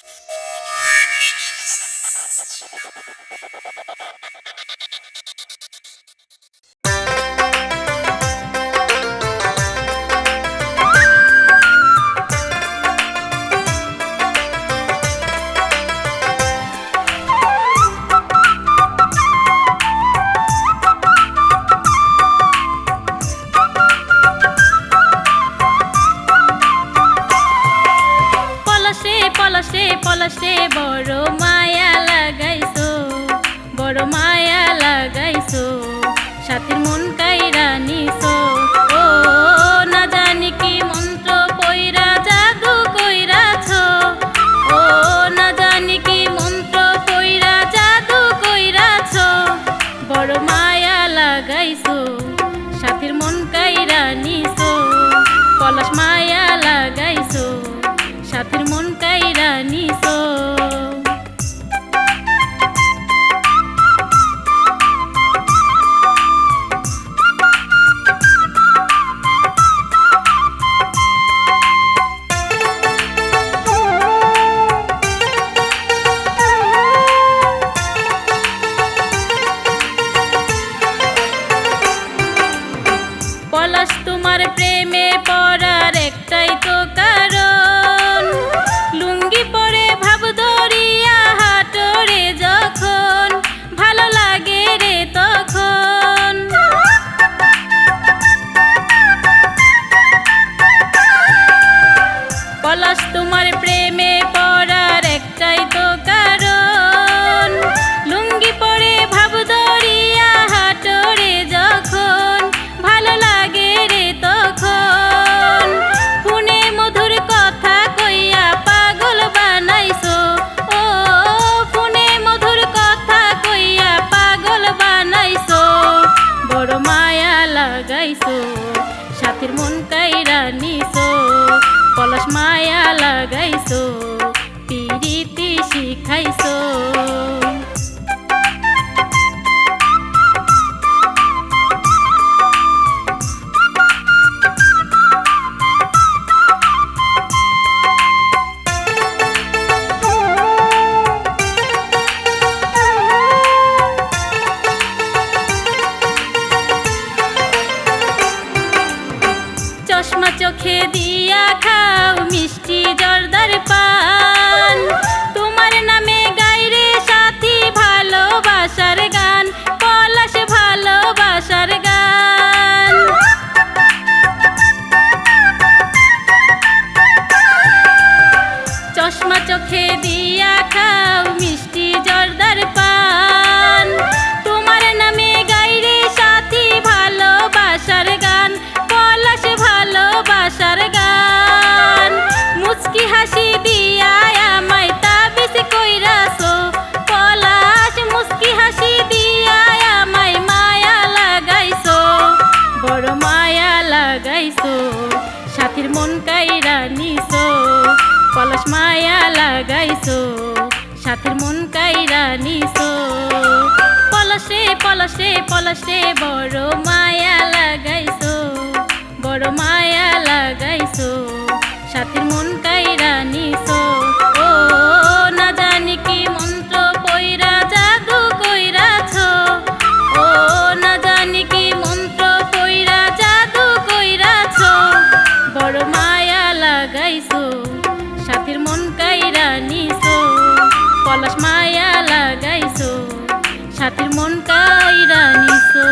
Thank you. aroma. মায়া লাগাইছো পিরিতি শিখাইছো। চোখে দিয়া খাও মিষ্টি জর্দার পান। তোমার নামে গাইরে সাথী, ভালোবাসার গান, পলাশ ভালোবাসার গান। চশমা চোখে দিয়া খাও মিষ্টি জর্দার পান। লাগাইছো, সাথীর মন কাইরা নিছো, পলাশ মায়া লাগাইছো, সাথীর মন কাইরা নিছো। পলাশে পলাশে পলাশে বড় মায়া লাগাইছো, বড় মায়া লাগাইছো সাথীর মন কাইরা নিছো।